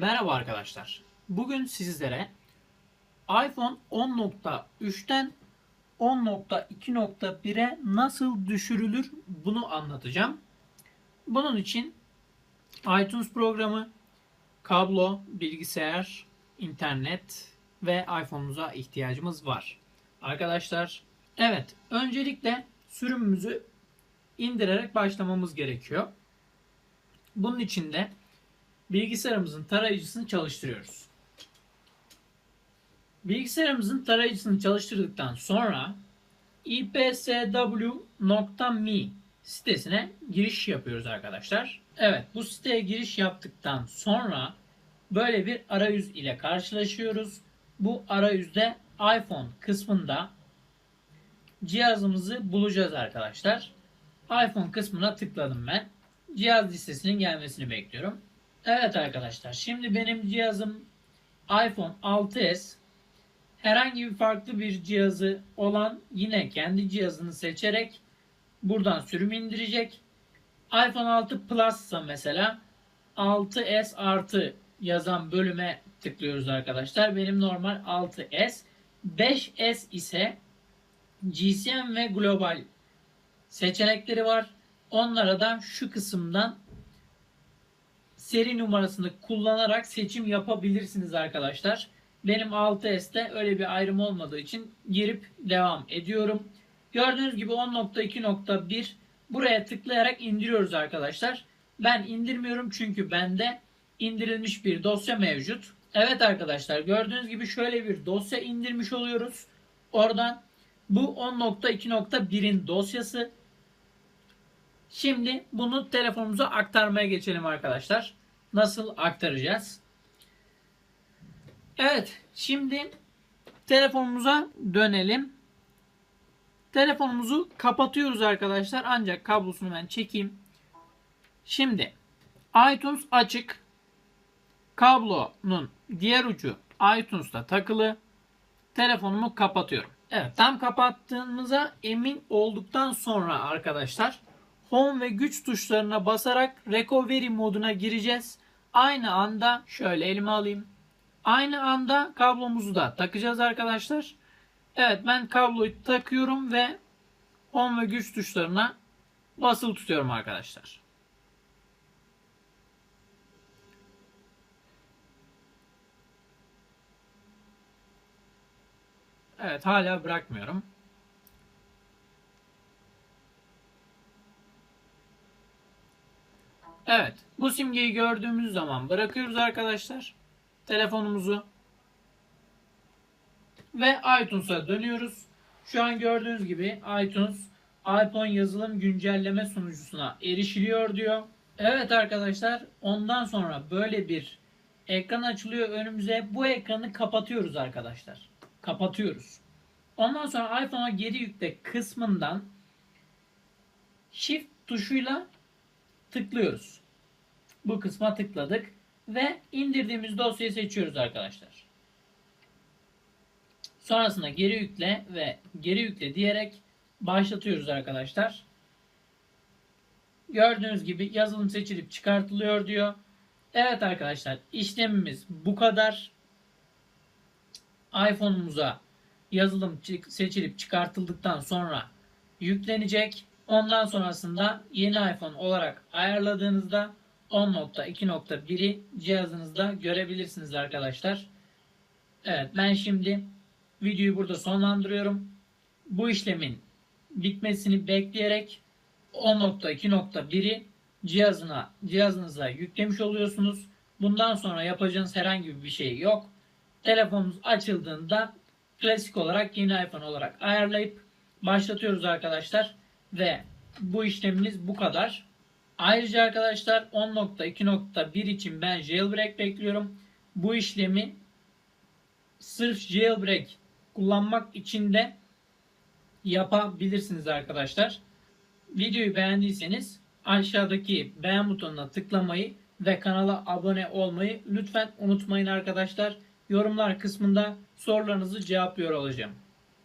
Merhaba arkadaşlar. Bugün sizlere iPhone 10.3'ten 10.2.1'e nasıl düşürülür bunu anlatacağım. Bunun için iTunes programı, kablo, bilgisayar, internet ve iPhone'umuza ihtiyacımız var. Arkadaşlar, evet öncelikle sürümümüzü indirerek başlamamız gerekiyor. Bunun için de bilgisayarımızın tarayıcısını çalıştırıyoruz. Bilgisayarımızın tarayıcısını çalıştırdıktan sonra ipsw.me sitesine giriş yapıyoruz arkadaşlar. Evet bu siteye giriş yaptıktan sonra böyle bir arayüz ile karşılaşıyoruz. Bu arayüzde iPhone kısmında cihazımızı bulacağız arkadaşlar. iPhone kısmına tıkladım ben. Cihaz listesinin gelmesini bekliyorum. Evet arkadaşlar şimdi benim cihazım iPhone 6s. Herhangi bir farklı bir cihazı olan yine kendi cihazını seçerek buradan sürüm indirecek. iPhone 6 Plus ise mesela 6s artı yazan bölüme tıklıyoruz arkadaşlar. Benim normal 6s. 5s ise GSM ve global seçenekleri var. Onlara da şu kısımdan seri numarasını kullanarak seçim yapabilirsiniz arkadaşlar. Benim 6S'te öyle bir ayrım olmadığı için girip devam ediyorum. Gördüğünüz gibi 10.2.1 buraya tıklayarak indiriyoruz arkadaşlar. Ben indirmiyorum çünkü bende indirilmiş bir dosya mevcut. Evet arkadaşlar gördüğünüz gibi şöyle bir dosya indirmiş oluyoruz. Oradan bu 10.2.1'in dosyası. Şimdi bunu telefonumuza aktarmaya geçelim arkadaşlar. Nasıl aktaracağız? Evet, şimdi telefonumuza dönelim. Telefonumuzu kapatıyoruz arkadaşlar. Ancak kablosunu ben çekeyim. Şimdi iTunes açık. Kablonun diğer ucu iTunes'ta takılı. Telefonumu kapatıyorum. Evet, tam kapattığımıza emin olduktan sonra arkadaşlar Home ve güç tuşlarına basarak recovery moduna gireceğiz. Aynı anda şöyle elime alayım. Aynı anda kablomuzu da takacağız arkadaşlar. Evet ben kabloyu takıyorum ve home ve güç tuşlarına basılı tutuyorum arkadaşlar. Evet hala bırakmıyorum. Evet. Bu simgeyi gördüğümüz zaman bırakıyoruz arkadaşlar. Telefonumuzu. Ve iTunes'a dönüyoruz. Şu an gördüğünüz gibi iTunes iPhone yazılım güncelleme sunucusuna erişiliyor diyor. Evet arkadaşlar ondan sonra böyle bir ekran açılıyor önümüze. Bu ekranı kapatıyoruz arkadaşlar. Kapatıyoruz. Ondan sonra iPhone'a geri yükle kısmından Shift tuşuyla tıklıyoruz. Bu kısma tıkladık ve indirdiğimiz dosyayı seçiyoruz arkadaşlar. Sonrasında geri yükle ve geri yükle diyerek başlatıyoruz arkadaşlar. Gördüğünüz gibi yazılım seçilip çıkartılıyor diyor. Evet arkadaşlar işlemimiz bu kadar. iPhone'umuza yazılım seçilip çıkartıldıktan sonra yüklenecek. Ondan sonrasında yeni iPhone olarak ayarladığınızda 10.2.1'i cihazınızda görebilirsiniz arkadaşlar. Evet ben şimdi videoyu burada sonlandırıyorum. Bu işlemin bitmesini bekleyerek 10.2.1'i cihazına cihazınıza yüklemiş oluyorsunuz. Bundan sonra yapacağınız herhangi bir şey yok. Telefonunuz açıldığında klasik olarak yeni iPhone olarak ayarlayıp başlatıyoruz arkadaşlar ve bu işlemimiz bu kadar. Ayrıca arkadaşlar 10.2.1 için ben jailbreak bekliyorum. Bu işlemi sırf jailbreak kullanmak için de yapabilirsiniz arkadaşlar. Videoyu beğendiyseniz aşağıdaki beğen butonuna tıklamayı ve kanala abone olmayı lütfen unutmayın arkadaşlar. Yorumlar kısmında sorularınızı cevaplıyor olacağım.